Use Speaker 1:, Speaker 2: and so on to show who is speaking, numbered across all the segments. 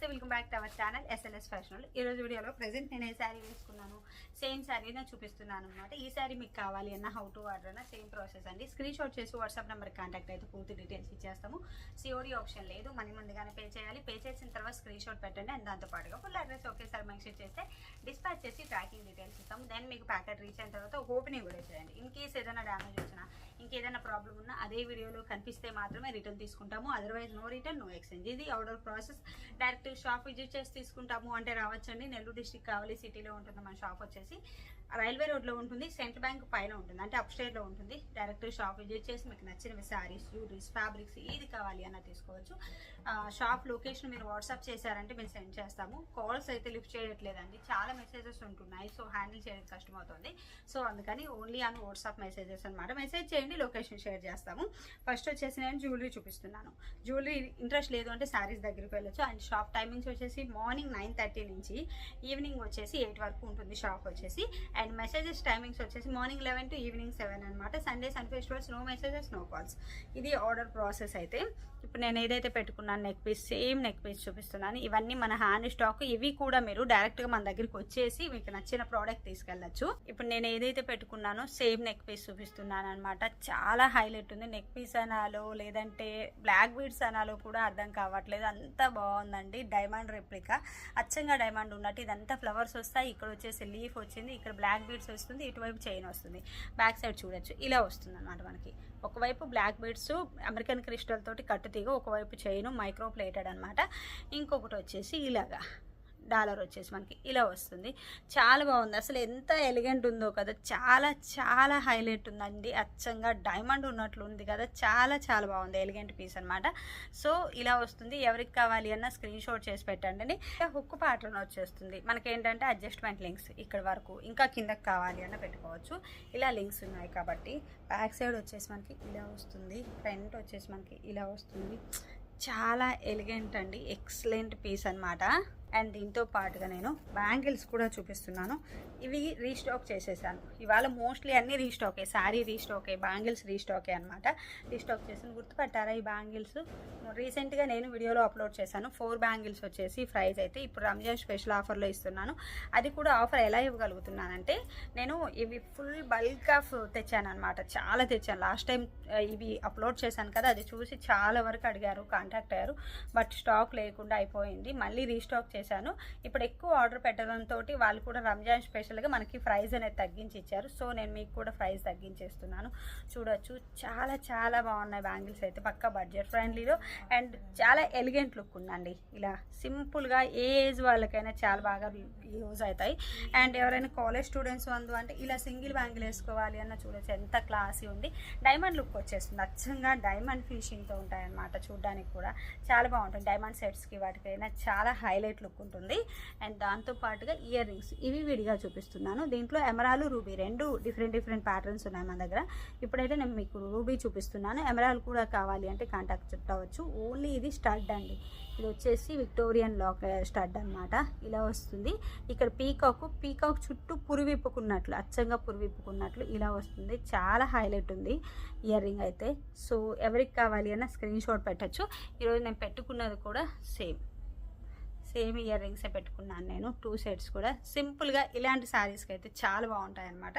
Speaker 1: నమస్తే welcome back to our channel SLS fashion ఈ రోజు వీడియోలో ప్రజెంట్ నేను ఏ శారీ వేసుకున్నాను? సేమ్ శారీ నేను చూపిస్తున్నాను అనమాట ఈ శారీ మీకు కావాలి అన్న హౌ టు ఆర్డర్ అన్న సేమ్ ప్రాసెస్ అండి. స్క్రీన్ షాట్ చేసి వాట్సాప్ నెంబర్ కాంటాక్ట్ అయితే పూర్తి డీటెయిల్స్ ఇచ్చేస్తాము. సిఓడి ఆప్షన్ లేదు మనీ ముందుగానే పే చేయాలి. పే చేసిన తర్వాత స్క్రీన్ షాట్ పెట్టండి అండ్ దాంతోపాటుగా ఫుల్ అడ్రస్ ఒకేసారి మెన్షన్ చేస్తే డిస్పాచ్ చేసి ట్రాకింగ్ డీటెయిల్స్ ఇస్తాము. దెన్ మీకు ప్యాకెట్ రీచ్ అయిన తర్వాత ఓపెనింగ్ కూడా చేయండి ఇన్ కేస్ ఏదైనా డ్యామేజ్ వచ్చినా ఇంకేదైనా ప్రాబ్లం ఉన్నా అదే వీడియోలో కనిపిస్తే మాత్రమే రిటర్న్ తీసుకుంటాము. Otherwise no return no exchange ఇది order process direct shop visit చేసి తీసుకుంటాము అంటే రావచ్చండి. నెల్లూరు డిస్టిక్ కావాలి సిటీలో ఉంటుంది. మన షాప్ వచ్చేసి. రైల్వే రోడ్లో ఉంటుంది సెంట్రల్ బ్యాంక్ పైన ఉంటుంది. అంటే అప్ స్టేట్లో ఉంటుంది. డైరెక్ట్ షాప్ విజిట్ చేసి మీకు నచ్చిన శారీస్ జ్యూరీస్ ఫ్యాబ్రిక్స్ ఏది కావాలి అన్న తీసుకోవచ్చు. షాప్ లొకేషన్ మీరు వాట్సాప్ చేశారంటే మేము సెండ్ చేస్తాము. కాల్స్ అయితే లిఫ్ట్ చేయట్లేదండి. చాలా మెసేజెస్ ఉంటున్నాయి. సో హ్యాండిల్ చేయడం కష్టం అవుతుంది సో అందుకని ఓన్లీ ఆన్ వాట్సాప్ మెసేజెస్ అనమాట మెసేజ్ చేయండి లొకేషన్ షేర్ చేస్తాము. ఫస్ట్ వచ్చేసి నేను జ్యువెలరీ చూపిస్తున్నాను. జ్యువెలరీ ఇంట్రెస్ట్ లేదు అంటే శారీస్ దగ్గరికి వెళ్ళొచ్చు. అండ్ షాప్ టైమింగ్స్ వచ్చేసి మార్నింగ్ నైన్ థర్టీ నుంచి ఈవినింగ్ వచ్చేసి ఎయిట్ వరకు ఉంటుంది. షాప్ వచ్చేసి అండ్ మెసేజెస్ టైమింగ్స్ వచ్చేసి morning eleven to evening seven అనమాట Sundays and festivals no messages no calls. ఇది ఆర్డర్ ప్రాసెస్ అయితే. ఇప్పుడు నేను ఏదైతే పెట్టుకున్నాను neck piece same neck piece చూపిస్తున్నాను. ఇవన్నీ మన హ్యాండ్ స్టాక్ ఇవి కూడా మీరు డైరెక్ట్గా మన దగ్గరికి వచ్చేసి మీకు నచ్చిన ప్రోడక్ట్ తీసుకెళ్ళచ్చు. ఇప్పుడు నేను ఏదైతే పెట్టుకున్నానో సేమ్ నెక్ పీస్ చూపిస్తున్నాను అనమాట చాలా హైలైట్ ఉంది. నెక్ పీస్ అనాలో లేదంటే బ్లాక్ బీడ్స్ అనాలో కూడా అర్థం కావట్లేదు. అంత బాగుందండి. Diamond replica. అచ్చంగా డైమండ్ ఉన్నట్టు ఇదంతా ఫ్లవర్స్ వస్తాయి. ఇక్కడ వచ్చేసి లీఫ్ వచ్చింది. ఇక్కడ బ్లాక్ బ్లాక్ బీడ్స్ వస్తుంది ఇటువైపు చైన్ వస్తుంది. బ్యాక్ సైడ్ చూడొచ్చు. ఇలా వస్తుంది అనమాట మనకి. ఒకవైపు బ్లాక్ బీడ్స్ అమెరికన్ క్రిస్టల్ తోటి కట్టు తీగ ఒకవైపు చైన్ మైక్రో ప్లేటెడ్ అనమాట ఇంకొకటి వచ్చేసి ఇలాగా. డాలర్ వచ్చేసి మనకి ఇలా వస్తుంది. చాలా బాగుంది. అసలు ఎంత ఎలిగెంట్ ఉందో కదా. చాలా చాలా హైలైట్ ఉందండి. అచ్చంగా డైమండ్ ఉన్నట్లు ఉంది కదా. చాలా చాలా బాగుంది. ఎలిగెంట్ పీస్ అనమాట సో ఇలా వస్తుంది. ఎవరికి కావాలి అన్న స్క్రీన్ షాట్ చేసి పెట్టండి హుక్ ప్యాటర్న్ వచ్చేస్తుంది. మనకేంటంటే అడ్జస్ట్మెంట్ లింక్స్ ఇక్కడ వరకు ఇంకా కిందకి కావాలి అన్న పెట్టుకోవచ్చు. ఇలా లింక్స్ ఉన్నాయి కాబట్టి. బ్యాక్ సైడ్ వచ్చేసి మనకి ఇలా వస్తుంది. ఫ్రంట్ వచ్చేసి మనకి ఇలా వస్తుంది. చాలా ఎలిగెంట్ అండి. ఎక్సలెంట్ పీస్ అన్నమాట. అండ్ దీంతో పాటుగా నేను బ్యాంగిల్స్ కూడా చూపిస్తున్నాను. ఇవి రీస్టాక్ చేసేసాను. ఇవాళ మోస్ట్లీ అన్ని రీస్టాకే శారీ రీస్టాకే బ్యాంగిల్స్ రీస్టాకే అనమాట రీస్టాక్ చేసాను గుర్తుపట్టారా ఈ బ్యాంగిల్స్? రీసెంట్గా నేను వీడియోలో అప్లోడ్ చేశాను. ఫోర్ బ్యాంగిల్స్ వచ్చేసి ప్రైస్ అయితే ఇప్పుడు రంజాన్ స్పెషల్ ఆఫర్లో ఇస్తున్నాను. అది కూడా ఆఫర్ ఎలా ఇవ్వగలుగుతున్నానంటే నేను ఇవి ఫుల్ బల్క్ ఆఫ్ తెచ్చాను అనమాట చాలా తెచ్చాను. లాస్ట్ టైం ఇవి అప్లోడ్ చేశాను కదా అది చూసి చాలా వరకు అడిగారు కాంటాక్ట్ అయ్యారు. బట్ స్టాక్ లేకుండా అయిపోయింది. మళ్ళీ రీస్టాక్ చేశాను. ఇప్పుడు ఎక్కువ ఆర్డర్ పెట్టడంతో వాళ్ళు కూడా రంజాన్ స్పెషల్గా మనకి ప్రైస్ అనేది తగ్గించి ఇచ్చారు. సో నేను మీకు కూడా ప్రైస్ తగ్గించేస్తున్నాను. చూడొచ్చు. చాలా చాలా బాగున్నాయి బ్యాంగిల్స్ అయితే. పక్కా బడ్జెట్ ఫ్రెండ్లీలో. అండ్ చాలా ఎలిగెంట్ లుక్ ఉందండి. ఇలా సింపుల్గా ఏ ఏజ్ వాళ్ళకైనా చాలా బాగా యూజ్ అవుతాయి. అండ్ ఎవరైనా కాలేజ్ స్టూడెంట్స్ అందు అంటే ఇలా సింగిల్ బ్యాంగిల్ వేసుకోవాలి అన్న చూడొచ్చు. ఎంత క్లాసీ ఉంది. డైమండ్ లుక్ వచ్చేస్తుంది. అచ్చంగా డైమండ్ ఫినిషింగ్తో ఉంటాయన్నమాట చూడడానికి కూడా. చాలా బాగుంటుంది. డైమండ్ సెట్స్కి వాటికైనా చాలా హైలైట్ లుక్ ఉంటుంది. అండ్ దాంతో పాటుగా ఇయర్ రింగ్స్ ఇవి విడిగా చూపిస్తున్నాను. దీంట్లో ఎమరాలు రూబీ రెండు డిఫరెంట్ డిఫరెంట్ ప్యాటర్న్స్ ఉన్నాయి మన దగ్గర. ఇప్పుడైతే నేను మీకు రూబీ చూపిస్తున్నాను. ఎమరాలు కూడా కావాలి అంటే కాంటాక్ట్ అవ్వచ్చు ఓన్లీ ఇది స్టడ్ అండి. ఇది వచ్చేసి విక్టోరియన్ లాక్ స్టడ్ అనమాట ఇలా వస్తుంది. ఇక్కడ పీకాక్ పీకాక్ చుట్టూ పురివిప్పుకున్నట్లు అచ్చంగా పురివిప్పుకున్నట్లు ఇలా వస్తుంది. చాలా హైలైట్ ఉంది ఇయర్ రింగ్ అయితే. సో ఎవరికి కావాలి అన్న స్క్రీన్ షాట్ పెట్టచ్చు. ఈరోజు నేను పెట్టుకున్నది కూడా సేమ్. సేమ్ ఇయర్ రింగ్సే పెట్టుకున్నాను నేను. టూ సెట్స్ కూడా. సింపుల్గా ఇలాంటి శారీస్కి అయితే చాలా బాగుంటాయి అనమాట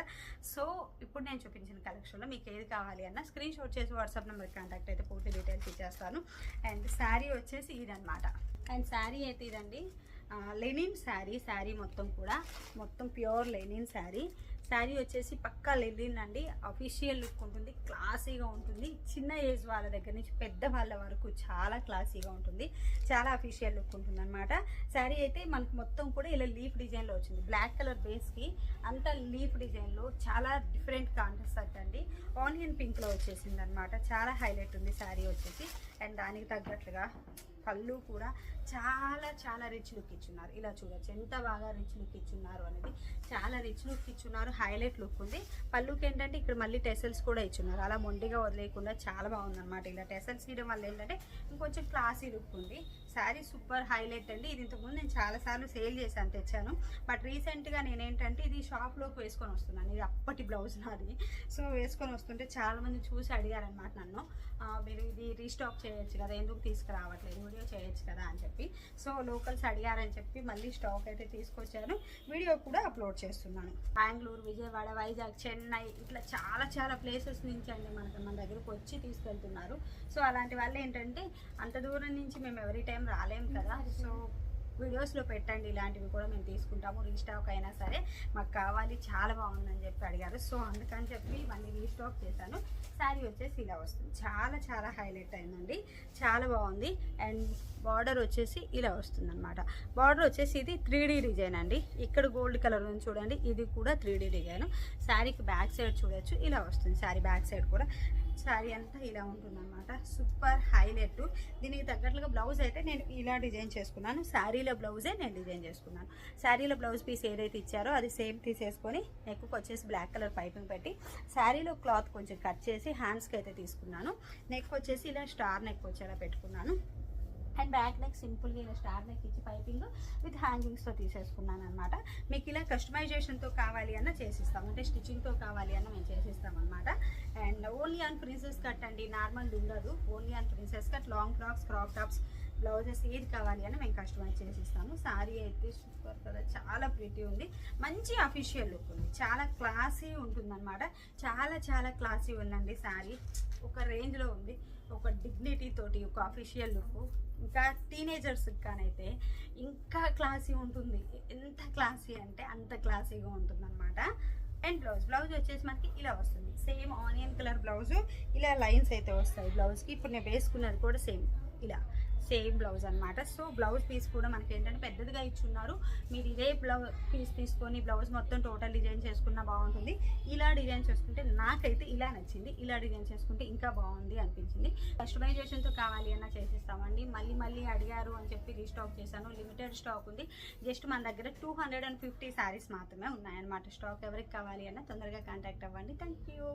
Speaker 1: సో ఇప్పుడు నేను చూపించిన కలెక్షన్లో మీకు ఏది కావాలి అన్న స్క్రీన్ షాట్ చేసి వాట్సాప్ నెంబర్కి కాంటాక్ట్ అయితే పూర్తి డీటెయిల్స్ ఇచ్చేస్తాను. అండ్ శారీ వచ్చేసి ఇదనమాట అండ్ శారీ అయితే ఇదండి లెనిన్ శారీ శారీ మొత్తం కూడా. మొత్తం ప్యూర్ లెనిన్ శారీ శారీ వచ్చేసి పక్కా లెలిన్ అండి అఫీషియల్ లుక్ ఉంటుంది క్లాసీగా ఉంటుంది. చిన్న ఏజ్ వాళ్ళ దగ్గర నుంచి పెద్ద వాళ్ళ వరకు చాలా క్లాసీగా ఉంటుంది. చాలా అఫీషియల్ లుక్ ఉంటుంది అనమాట శారీ అయితే మనకు మొత్తం కూడా ఇలా లీఫ్ డిజైన్లో వచ్చింది. బ్లాక్ కలర్ బేస్కి అంత లీఫ్ డిజైన్లో చాలా డిఫరెంట్ కాంటెస్ట్ అండి. ఆనియన్ పింక్లో వచ్చేసింది అనమాట చాలా హైలైట్ ఉంది శారీ వచ్చేసి. అండ్ దానికి తగ్గట్లుగా పళ్ళు కూడా చాలా చాలా రిచ్ లుక్ ఇచ్చున్నారు. ఇలా చూడొచ్చు. ఎంత బాగా రిచ్ లుక్ ఇచ్చున్నారు అనేది చాలా రిచ్ లుక్ ఇచ్చున్నారు. హైలైట్ లుక్ ఉంది. పళ్ళుకి ఏంటంటే ఇక్కడ మళ్ళీ టెసల్స్ కూడా ఇచ్చున్నారు. అలా మొండిగా వదిలేయకుండా చాలా బాగుందన్నమాట. ఇలా టెసల్స్ ఇవ్వడం వల్ల ఏంటంటే ఇంకొంచెం క్లాసీ లుక్ ఉంది. శారీ సూపర్ హైలైట్ అండి. ఇది ఇంతకుముందు నేను చాలాసార్లు సేల్ చేశాను తెచ్చాను. బట్ రీసెంట్గా నేనేంటంటే ఇది షాప్లోకి వేసుకొని వస్తున్నాను. ఇది అప్పటి బ్లౌజ్ నాది. సో వేసుకొని వస్తుంటే చాలామంది చూసి అడిగారనమాట నన్ను. మీరు ఇది రీస్టాక్ చేయొచ్చు కదా ఎందుకు తీసుకురావట్లేదు? వీడియో చేయొచ్చు కదా? అని చెప్పి. సో లోకల్స్ అడిగారని చెప్పి మళ్ళీ స్టాక్ అయితే తీసుకొచ్చాను. వీడియో కూడా అప్లోడ్ చేస్తున్నాను. బెంగళూరు విజయవాడ వైజాగ్ చెన్నై ఇట్లా చాలా చాలా ప్లేసెస్ నుంచి అండి మనకు మన దగ్గరకు వచ్చి తీసుకెళ్తున్నారు. సో అలాంటి వాళ్ళు ఏంటంటే అంత దూరం నుంచి మేము ఎవరీ టైం రాలేం కదా. సో వీడియోస్లో పెట్టండి. ఇలాంటివి కూడా మేము తీసుకుంటాము. రీస్టాక్ అయినా సరే మాకు కావాలి. చాలా బాగుందని చెప్పి అడిగారు. సో అందుకని చెప్పి మళ్ళీ రీస్టాక్ చేశాను. శారీ వచ్చేసి ఇలా వస్తుంది. చాలా చాలా హైలైట్ అయిందండి. చాలా బాగుంది. అండ్ బార్డర్ వచ్చేసి ఇలా వస్తుంది అనమాట బార్డర్ వచ్చేసి ఇది త్రీ డిజైన్ అండి. ఇక్కడ గోల్డ్ కలర్ ఉంది చూడండి. ఇది కూడా త్రీ డిజైన్. శారీకి బ్యాక్ సైడ్ చూడొచ్చు. ఇలా వస్తుంది. శారీ బ్యాక్ సైడ్ కూడా. శారీ అంతా ఇలా ఉంటుందన్నమాట. సూపర్ హైలైట్ దీనికి తగ్గట్లుగా బ్లౌజ్ అయితే నేను ఇలా డిజైన్ చేసుకున్నాను. శారీలో బ్లౌజే నేను డిజైన్ చేసుకున్నాను. శారీలో బ్లౌజ్ పీస్ ఏదైతే ఇచ్చారో అది సేమ్ తీసేసుకొని నెక్కు వచ్చేసి బ్లాక్ కలర్ పైపింగ్ పెట్టి శారీలో క్లాత్ కొంచెం కట్ చేసి హ్యాండ్స్కి అయితే తీసుకున్నాను. నెక్ వచ్చేసి ఇలా స్టార్ నెక్ వచ్చేలా పెట్టుకున్నాను. అండ్ బ్యాక్ నెక్ సింపుల్గా ఇలా స్టార్ నెక్ ఇచ్చి పైపింగ్ విత్ హ్యాంగింగ్స్తో తీసేసుకున్నాను అనమాట మీకు ఇలా కస్టమైజేషన్తో కావాలి అన్న చేసిస్తాం. అంటే స్టిచ్చింగ్తో కావాలి అన్న మేము చేసిస్తాం అనమాట and only on princess cut అండి నార్మల్ ఉండదు. Only on princess cut long frocks crop tops blouses ఏది కావాలి అని మేము కస్టమైజ్ చేసిస్తాము. శారీ అయితే సూపర్ కదా చాలా ప్రిటీ ఉంది. మంచి అఫీషియల్ లుక్ ఉంది. చాలా క్లాసీ ఉంటుందన్నమాట. చాలా చాలా క్లాసీ ఉందండి సారీ. ఒక రేంజ్లో ఉంది. ఒక డిగ్నిటీ తోటి ఒక అఫీషియల్ లుక్ ఇంకా టీనేజర్స్ కానైతే ఇంకా క్లాసీ ఉంటుంది. ఎంత క్లాసీ అంటే అంత క్లాసీగా ఉంటుంది అనమాట అండ్ బ్లౌజ్ బ్లౌజ్ వచ్చేసి మనకి ఇలా వస్తుంది. సేమ్ ఆనియన్ కలర్ బ్లౌజ్ ఇలా లైన్స్ అయితే వస్తాయి. బ్లౌజ్కి ఇప్పుడు నేను వేసుకున్నది కూడా సేమ్ ఇలా. సేమ్ బ్లౌజ్ అనమాట సో బ్లౌజ్ పీస్ కూడా మనకి ఏంటంటే పెద్దదిగా ఇచ్చున్నారు. మీరు ఇదే బ్లౌజ్ పీస్ తీసుకొని బ్లౌజ్ మొత్తం టోటల్ డిజైన్ చేసుకున్నా బాగుంటుంది. ఇలా డిజైన్ చేసుకుంటే నాకైతే ఇలా నచ్చింది. ఇలా డిజైన్ చేసుకుంటే ఇంకా బాగుంది అనిపించింది. కస్టమైజేషన్తో కావాలి అన్న చేసిస్తామండి. మళ్ళీ మళ్ళీ అడిగారు అని చెప్పి రీస్టాక్ చేశాను. లిమిటెడ్ స్టాక్ ఉంది. జస్ట్ మన దగ్గర two hundred and fifty saris మాత్రమే ఉన్నాయన్నమాట. స్టాక్ ఎవరికి కావాలి అన్న తొందరగా కాంటాక్ట్ అవ్వండి. Thank you